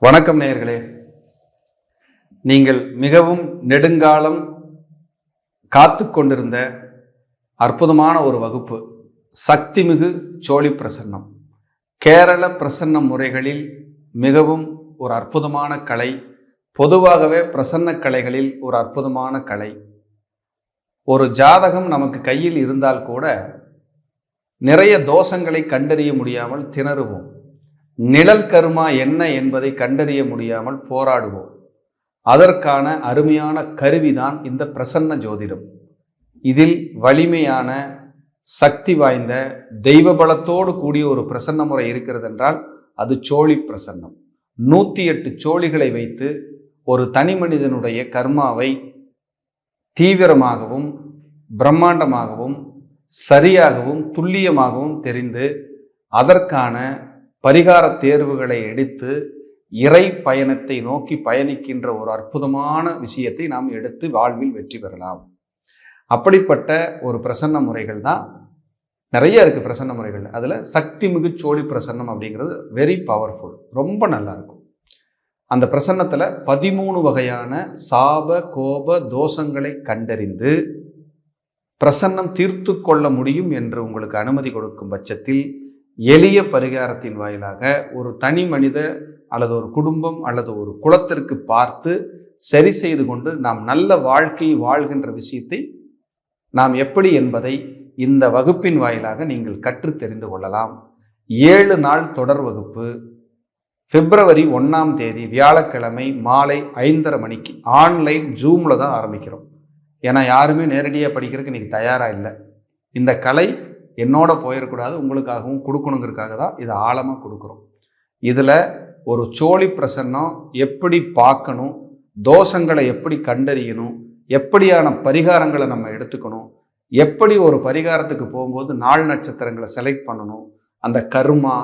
வணக்கம் நேயர்களே. நீங்கள் மிகவும் நெடுங்காலம் காத்து கொண்டிருந்த அற்புதமான ஒரு வகுப்பு சக்திமிகு சோழி பிரசன்னம். கேரள பிரசன்ன முறைகளில் மிகவும் ஒரு அற்புதமான கலை பொதுவாகவே பிரசன்ன கலைகளில் ஒரு அற்புதமான கலை. ஒரு ஜாதகம் நமக்கு கையில் இருந்தால் கூட நிறைய தோஷங்களை கண்டறிய முடியாமல் திணறுவோம். நிழல் கருமா என்ன என்பதை கண்டறிய முடியாமல் போராடுவோம். அதற்கான அருமையான கருவிதான் இந்த பிரசன்ன ஜோதிடம். இதில் வலிமையான சக்தி வாய்ந்த தெய்வ பலத்தோடு கூடிய ஒரு பிரசன்ன முறை இருக்கிறது என்றால் அது சோழி பிரசன்னம். நூற்றி எட்டு சோழிகளை வைத்து ஒரு தனி மனிதனுடைய கர்மாவை தீவிரமாகவும் பிரம்மாண்டமாகவும் சரியாகவும் துல்லியமாகவும் தெரிந்து அதற்கான பரிகார தேர்வுகளை எடுத்து இறை பயணத்தை நோக்கி பயணிக்கின்ற ஒரு அற்புதமான விஷயத்தை நாம் எடுத்து வாழ்வில் வெற்றி பெறலாம். அப்படிப்பட்ட ஒரு பிரசன்ன முறைகள் தான் நிறைய இருக்குது பிரசன்ன முறைகள். அதில் சக்தி மிகு சோழி பிரசன்னம் அப்படிங்கிறது வெரி பவர்ஃபுல் ரொம்ப நல்லா இருக்கும். அந்த பிரசன்னத்தில் பதிமூணு வகையான சாப கோப தோஷங்களை கண்டறிந்து பிரசன்னம் தீர்த்து கொள்ள முடியும் என்று உங்களுக்கு அனுமதி கொடுக்கும் பட்சத்தில் எளிய பரிகாரத்தின் வாயிலாக ஒரு தனி மனித அல்லது ஒரு குடும்பம் அல்லது ஒரு குலத்திற்கு பார்த்து சரி செய்து கொண்டு நாம் நல்ல வாழ்க்கை வாழ்கின்ற விஷயத்தை நாம் எப்படி என்பதை இந்த வகுப்பின் வாயிலாக நீங்கள் கற்று தெரிந்து கொள்ளலாம். ஏழு நாள் தொடர் வகுப்பு. பிப்ரவரி ஒன்றாம் தேதி வியாழக்கிழமை மாலை ஐந்தரை மணிக்கு ஆன்லைன் ஜூமில் தான் ஆரம்பிக்கிறோம். ஏன்னா யாருமே நேரடியாக படிக்கிறதுக்கு இன்றைக்கி தயாராக இல்லை. இந்த கலை என்னோட போயிடக்கூடாது உங்களுக்காகவும் கொடுக்கணுங்கிறதுக்காக தான் இதை ஆழமாக கொடுக்குறோம். இதில் ஒரு சோழி பிரசன்னம் எப்படி பார்க்கணும் தோஷங்களை எப்படி கண்டறியணும் எப்படியான பரிகாரங்களை நம்ம எடுத்துக்கணும் எப்படி ஒரு பரிகாரத்துக்கு போகும்போது நாள் நட்சத்திரங்களை செலக்ட் பண்ணணும் அந்த கர்மா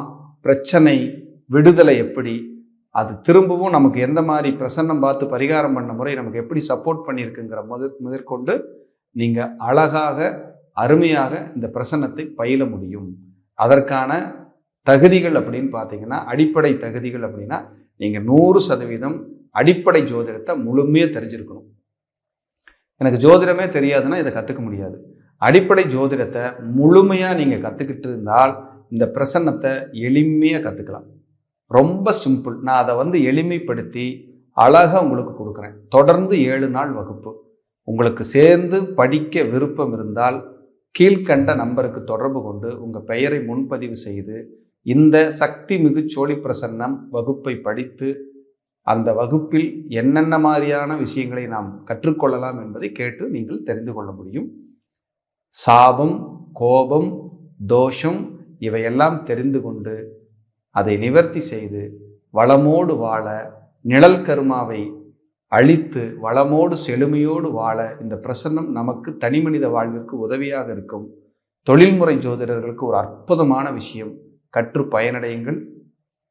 பிரச்சனை விடுதலை எப்படி அது திரும்பவும் நமக்கு எந்த மாதிரி பிரசன்னம் பார்த்து பரிகாரம் பண்ண முறை நமக்கு எப்படி சப்போர்ட் பண்ணியிருக்குங்கிற முத முதற்கொண்டு நீங்கள் அழகாக அருமையாக இந்த பிரசன்னத்தை பயில முடியும். அதற்கான தகுதிகள் அப்படின்னு பார்த்தீங்கன்னா அடிப்படை தகுதிகள் அப்படின்னா நீங்கள் நூறு சதவீதம் அடிப்படை ஜோதிடத்தை முழுமையாக தெரிஞ்சிருக்கணும். எனக்கு ஜோதிடமே தெரியாதுன்னா இதை கற்றுக்க முடியாது. அடிப்படை ஜோதிடத்தை முழுமையாக நீங்கள் கற்றுக்கிட்டு இருந்தால் இந்த பிரசன்னத்தை எளிமையாக கற்றுக்கலாம் ரொம்ப சிம்பிள். நான் அதை வந்து எளிமைப்படுத்தி அழகாக உங்களுக்கு கொடுக்குறேன். தொடர்ந்து ஏழு நாள் வகுப்பு. உங்களுக்கு சேர்ந்து படிக்க விருப்பம் இருந்தால் கீழ்கண்ட நம்பருக்கு தொடர்பு கொண்டு உங்கள் பெயரை முன்பதிவு செய்து இந்த சக்தி மிகு சோழி பிரசன்னம் வகுப்பை படித்து அந்த வகுப்பில் என்னென்ன மாதிரியான விஷயங்களை நாம் கற்றுக்கொள்ளலாம் என்பதை கேட்டு நீங்கள் தெரிந்து கொள்ள முடியும். சாபம் கோபம் தோஷம் இவையெல்லாம் தெரிந்து கொண்டு அதை நிவர்த்தி செய்து வளமோடு வாழ நிழல் கருமாவை அழித்து வளமோடு செழுமையோடு வாழ இந்த பிரசன்னம் நமக்கு தனி மனித வாழ்விற்கு உதவியாக இருக்கும். தொழில்முறை ஜோதிடர்களுக்கு ஒரு அற்புதமான விஷயம். கற்று பயனடையுங்கள்.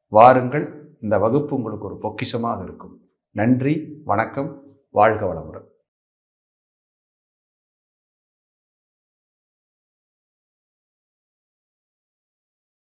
வாருங்கள். இந்த வகுப்பு உங்களுக்கு ஒரு பொக்கிஷமாக இருக்கும். நன்றி வணக்கம். வாழ்க வளமுடன்.